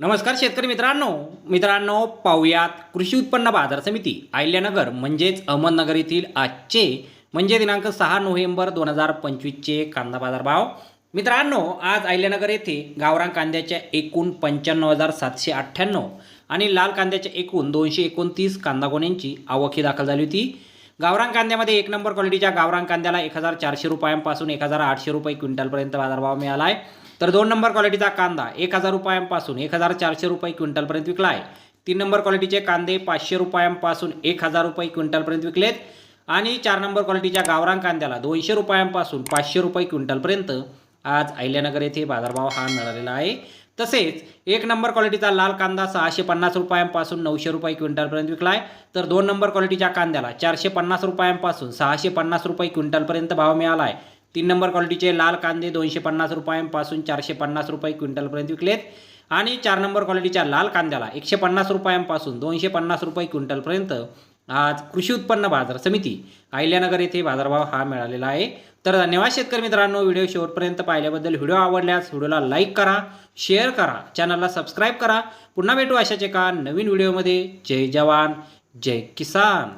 नमस्कार शेतकरी मित्रांनो. मित्रांनो पाहुयात कृषी उत्पन्न बाजार समिती आयल्यानगर म्हणजेच अहमदनगर येथील आजचे म्हणजे दिनांक सहा नोव्हेंबर दोन हजार पंचवीसचे कांदा बाजार भाव. मित्रांनो आज अहिल्यानगर येथे गावरान कांद्याच्या एकूण पंच्याण्णव हजार सातशे अठ्ठ्याण्णव आणि लाल कांद्याच्या एकूण दोनशे एकोणतीस कांदा गोण्यांची आवक ही दाखल झाली होती. गावरान कांद्यामध्ये एक नंबर क्वालिटीच्या गावरान कांद्याला एक हजार चारशे रुपयांपासून एक हजार आठशे रुपये क्विंटलपर्यंत बाजारभाव मिळाला आहे. तर दोन नंबर क्वालिटीचा कांदा एक हजार रुपयांपासून एक हजार चारशे रुपये क्विंटलपर्यंत विकला आहे. तीन नंबर क्वालिटीचे कांदे पाचशे रुपयांपासून एक हजार रुपये क्विंटलपर्यंत विकलेत. आणि चार नंबर क्वालिटीच्या गावरान कांद्याला दोनशे रुपयांपासून पाचशे रुपये क्विंटलपर्यंत आज अहिल्यानगर येथे बाजारभाव हा मिळालेला आहे. तसेच एक नंबर क्वालिटीचा लाल कांदा सहाशे पन्नास रुपयांपासून नऊशे रुपये क्विंटलपर्यंत विकला आहे. तर दोन नंबर क्वालिटीच्या कांद्याला चारशे पन्नास रुपयांपासून सहाशे पन्नास रुपये क्विंटलपर्यंत भाव मिळाला आहे. तीन नंबर क्वालिटीचे लाल कांदे दोनशे पन्नास रुपयांपासून चारशे पन्नास रुपये क्विंटलपर्यंत विकलेत. आणि चार नंबर क्वालिटीच्या लाल कांद्याला एकशे पन्नास रुपयांपासून दोनशे पन्नास रुपये क्विंटलपर्यंत आज कृषी उत्पन्न बाजार समिती अहिल्यानगर येथे बाजारभाव हा मिळालेला आहे. तर धन्यवाद शेतकरी मित्रांनो व्हिडिओ शेवटपर्यंत पाहिल्याबद्दल व्हिडिओ आवडल्यास व्हिडिओला लाईक करा शेअर करा चॅनलला सबस्क्राईब करा. पुन्हा भेटू अशाच एका नवीन व्हिडिओमध्ये. जय जवान जय किसान.